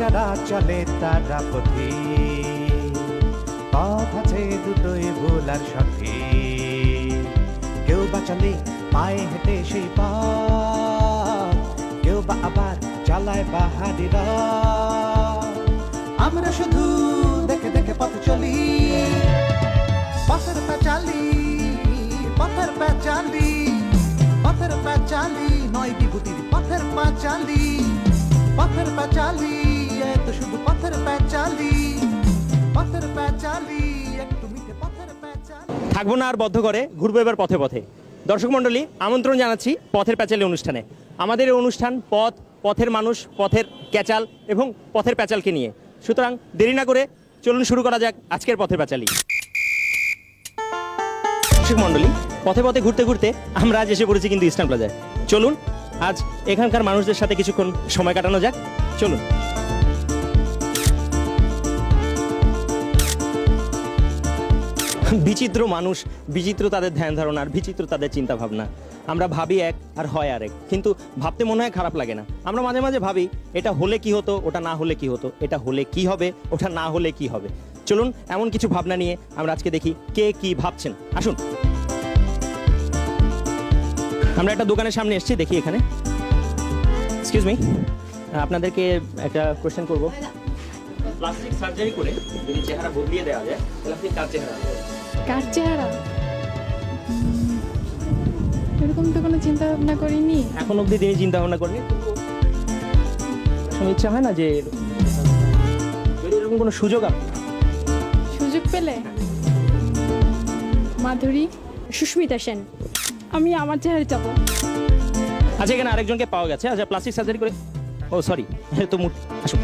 যারা চলে তারা পথে পথ আছে দুটোই ভুল আর সঠিক। কেউ বা চলে পায়ে হেঁটে সেই পথ, কেউ বা আবার চালায় বাহারিরা আমরা শুধু দেখে দেখে পথ চলি, পথের পেঁচালি পথের পেঁচালি পথের পেঁচালি নয় বিভূতির পথের পেঁচালি পথের পেঁচালি এত শুধু পথের পেঁচালি পথের পেঁচালি একটু মিঠে পথের পেঁচালি থাকব না আর বদ্ধ করে ঘুরবো এবার পথে পথে। দর্শক মণ্ডলী, আমন্ত্রণ জানাচ্ছি পথের প্যাচালি অনুষ্ঠানে। আমাদের এই অনুষ্ঠান পথ, পথের মানুষ, পথের ক্যাচাল এবং পথের প্যাচালকে নিয়ে। সুতরাং দেরি না করে চলুন শুরু করা যাক আজকের পথের প্যাচালি। দর্শক মণ্ডলী, পথে পথে ঘুরতে ঘুরতে আমরা আজ এসে পড়েছি কিন্তু ইস্টার্ন প্লাজায়। চলুন আজ এখানকার মানুষদের সাথে কিছুক্ষণ সময় কাটানো যাক। চলুন। বিচিত্র মানুষ, বিচিত্র তাদের ধ্যান ধারণা আর বিচিত্র তাদের চিন্তা ভাবনা। আমরা ভাবি এক আর হয় আর এক কিন্তু ভাবতে মনে হয় খারাপ লাগে না। আমরা মাঝে মাঝে ভাবি, এটা হলে কি হতো, ওটা না হলে কি হতো, এটা হলে কি হবে, ওটা না হলে কি হবে। চলুন, এমন কিছু ভাবনা নিয়ে আমরা আজকে দেখি কে কি ভাবছেন। আসুন। আমরা একটা দোকানের সামনে এসেছি দেখি এখানে। এক্সকিউজ মি আপনাদেরকে একটা কোশ্চেন করব। প্লাস্টিক সার্জারি করে যদি চেহারা বদলিয়ে দেওয়া যায় তাহলে আপনি কার চেহারা? কার চেহারা? এরকম তো কোনো চিন্তা ভাবনা করিনি। এখন অবধি তিনি চিন্তা ভাবনা করেনি ইচ্ছা হয় না যে যদি এরকম কোনো সুযোগ আপনার সুযোগ পেলে? মাধুরী। সুস্মিতা সেন। আমি আমার চেহারা চাবো আচ্ছা এখানে আরেকজনকে পাওয়া গেছে। আচ্ছা প্লাস্টিক সার্জারি করে ও সরি তো মুখ আসুন